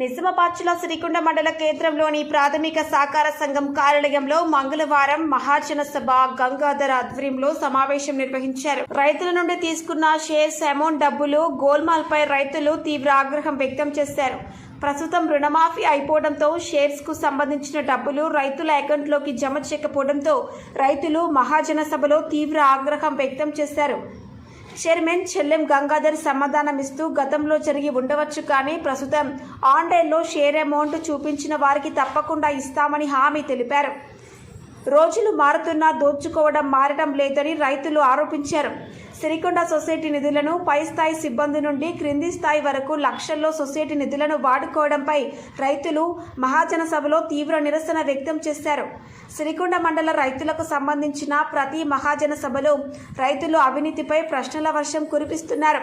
నిజామాబాద్ జిల్లా సిరికొండ మండల కేంద్రంలోని ప్రాథమిక సహకార సంఘం కార్యాలయంలో మంగళవారం మహాజన సభ గంగాధర్ ఆధ్వర్యంలో సమావేశం నిర్వహించారు. రైతుల నుండి తీసుకున్న షేర్స్ అమౌంట్ డబ్బులు గోల్మాల్పై రైతులు తీవ్ర ఆగ్రహం వ్యక్తం చేశారు. ప్రస్తుతం రుణమాఫీ అయిపోవడంతో షేర్స్కు సంబంధించిన డబ్బులు రైతుల అకౌంట్లోకి జమ చేయకపోవడంతో రైతులు మహాజన సభలో తీవ్ర ఆగ్రహం వ్యక్తం చేశారు. చైర్మన్ చెల్లెం గంగాధర్ సమాధానమిస్తూ గతంలో జరిగి ఉండవచ్చు కానీ ప్రస్తుతం ఆన్లైన్లో షేర్ అమౌంట్ చూపించిన వారికి తప్పకుండా ఇస్తామని హామీ తెలిపారు. రోజులు మారుతున్నా దోచుకోవడం మారడం లేదని రైతులు ఆరోపించారు. సిరికొండ సొసైటీ నిధులను పై స్థాయి సిబ్బంది నుండి క్రింది స్థాయి వరకు లక్షల్లో సొసైటీ నిధులను వాడుకోవడంపై రైతులు మహాజన సభలో తీవ్ర నిరసన వ్యక్తం చేశారు. సిరికొండ మండల రైతులకు సంబంధించిన ప్రతి మహాజన సభలో రైతులు అవినీతిపై ప్రశ్నల వర్షం కురిపిస్తున్నారు.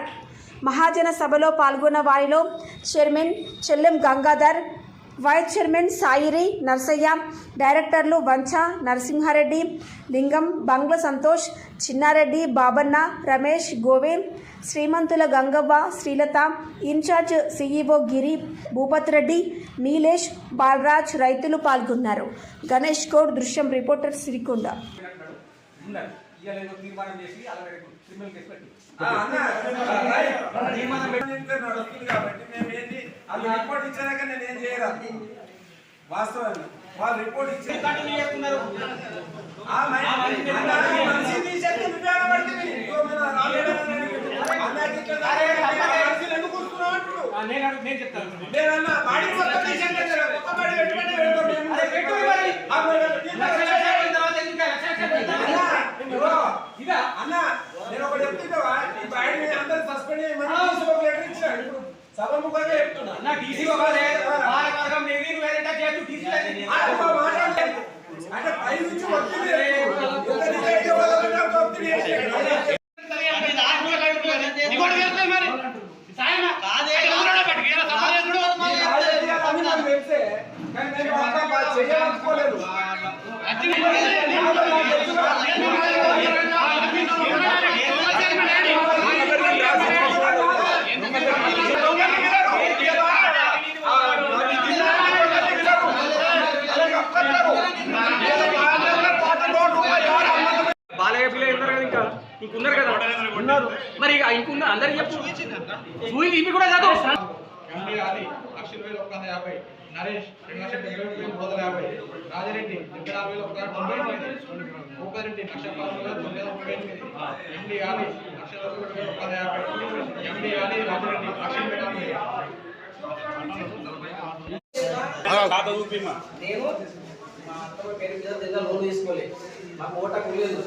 మహాజన సభలో పాల్గొన్న వారిలో chairman Chellem Gangadhar vice chairman Sairi Narsaiah డైరెక్టర్లు వంచ నరసింహారెడ్డి లింగం బంగ్ల సంతోష్ చిన్నారెడ్డి బాబన్న రమేష్ గోవే శ్రీమంతుల గంగవ్వ శ్రీలత ఇన్ఛార్జ్ సిఈఓ గిరి భూపత్ రెడ్డి నీలేష్ బాలరాజ్ రైతులు పాల్గొన్నారు గణేష్ గౌడ్ దృశ్యం రిపోర్టర్ సిరికొండ తీర్మానం వాళ్ళు రిపోర్ట్ ఇచ్చాక నేను ఏం చేయరాదు వాస్తవాన్ని. వాళ్ళు రిపోర్ట్ ఇచ్చారు నువ్వే అనబడుతుంది. చెప్తున్నా నా టీసీ ఇవ్వాలి పాలకవర్గం లేదు నువ్వు వేరేటా చేయొద్దు టీసీ ఒక అంటే పై నుంచి ఒత్తిడి లేదు. ఇంకున్నారు కదా? ఉన్నారు. మరి ఇక ఇంకున్న అందరికి చెప్పు. నువ్వు ఇవి కూడా యాభై నరేష్ రెండు లక్షల మూడు వందల యాభై రాజరెడ్డి డెబ్బై నాలుగు వేల ఒక తొంభై ఎనిమిది లక్ష పదమూడు తొమ్మిది వందల ముప్పై ఎనిమిది ఎండి ఆది లక్ష ఒకటి వేల ఒక వంద యాభై ఎండి ఆది రాజరెడ్డి లక్ష ఎనభై నాలుగు నేను మా అత్తమ్మ పేరు మీద నిన్న లోన్ తీసుకోలేదు మాకు ఓటకు లేదు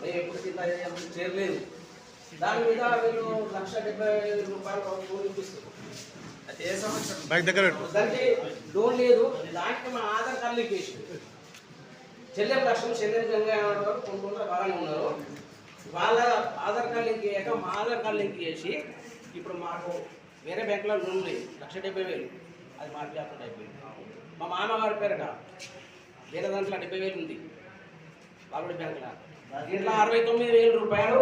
మేము ఎప్పుడు కింద ఎప్పుడు చేరలేదు దాని మీద వీళ్ళు లక్ష డెబ్బై ఐదు రూపాయలు లోన్ ఇప్పిస్తారు ఏ సంవత్సరం దానికి లోన్ లేదు. దానికి మా ఆధార్ కార్డు లింక్ చేసి చెల్లెం లక్ష్యం చెల్లెం గంగా వారు రోజులు బాగానే ఉన్నారు. వాళ్ళ ఆధార్ కార్డు లింక్ చేయక మా ఆధార్ కార్డు లింక్ చేసి ఇప్పుడు మాకు వేరే బ్యాంకులో లోన్ లేదు. లక్ష డెబ్బై వేలు. అది మాకు లేకుండా అయిపోయింది. మా మామగారి పేరట వేరే దాంట్లో డెబ్బై వేలు ఉంది. బాలుడి బ్యాంకులో. ఇట్లా అరవై తొమ్మిది వేల రూపాయలు.